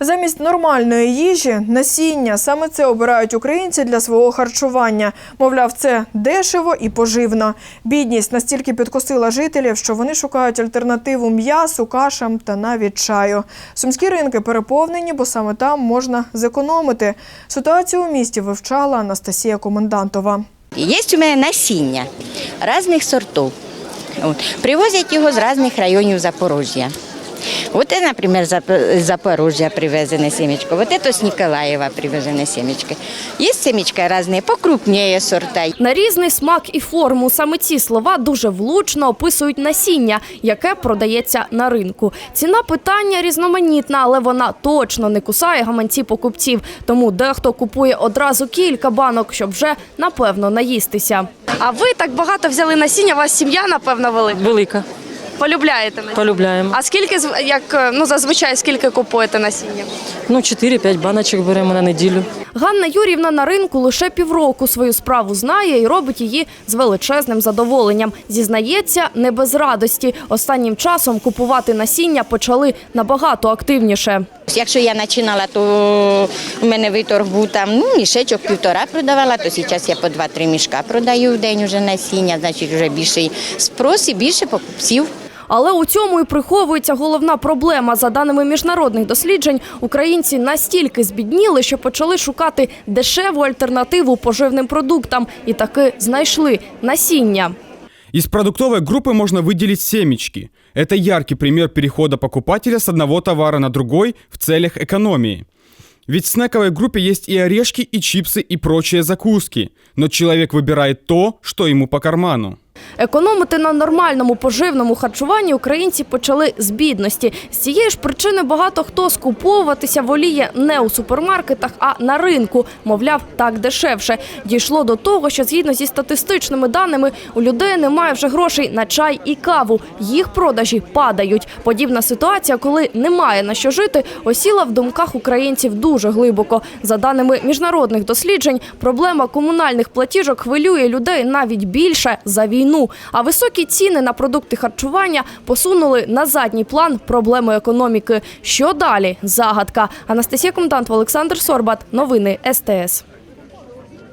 Замість нормальної їжі насіння саме це обирають українці для свого харчування. Мовляв, це дешево і поживно. Бідність настільки підкосила жителів, що вони шукають альтернативу м'ясу, кашам та навіть чаю. Сумські ринки переповнені, бо саме там можна зекономити. Ситуацію у місті вивчала Анастасія Комендантова. Є у мене насіння різних сортів. Привозять його з різних районів Запорожжя. Вот это, например, Зап- з Запорожжя привезене семечко. Вот это с Николаева привезене семечко. Есть семечка разные, покрупнее сорта. На різний смак і форму саме ці слова дуже влучно описують насіння, яке продається на ринку. Ціна питання різноманітна, але вона точно не кусає гаманці покупців. Тому дехто купує одразу кілька банок, щоб вже напевно наїстися. А ви так багато взяли насіння? У вас сім'я напевно велика. Велика. Полюбляєте насіння? Полюбляємо. А скільки з- як е, ну зазвичай скільки купуєте насіння? Ну, 4-5 баночок беремо на неділю. Ганна Юрівна на ринку лише півроку свою справу знає і робить її з величезним задоволенням. Зізнається, не без радості. Останнім часом купувати насіння почали набагато активніше. Якщо я починала, то у мене виторг був там ну, мішечок півтора продавала, то зараз я по 2-3 мішка продаю в день уже насіння, значить вже більший спрос і більше покупців. Але у цьому і приховується головна проблема. За даними міжнародних досліджень, українці настільки збідніли, що почали шукати дешеву альтернативу поживним продуктам і таки знайшли насіння. Из продуктовой группы можно выделить семечки. Это яркий пример перехода покупателя с одного товара на другой в целях экономии. Ведь в снековой группе есть и орешки, и чипсы, и прочие закуски. Но человек выбирает то, что ему по карману. Економити на нормальному поживному харчуванні українці почали з бідності. З цієї ж причини багато хто скуповуватися воліє не у супермаркетах, а на ринку. Мовляв, так дешевше. Дійшло до того, що згідно зі статистичними даними у людей немає вже грошей на чай і каву. Їх продажі падають. Подібна ситуація, коли немає на що жити, осіла в думках українців дуже глибоко. За даними міжнародних досліджень, проблема комунальних платіжок хвилює людей навіть більше за А високі ціни на продукти харчування посунули на задній план проблеми економіки. Що далі? Загадка. Анастасія Комдант, Олександр Сорбат. Новини СТС.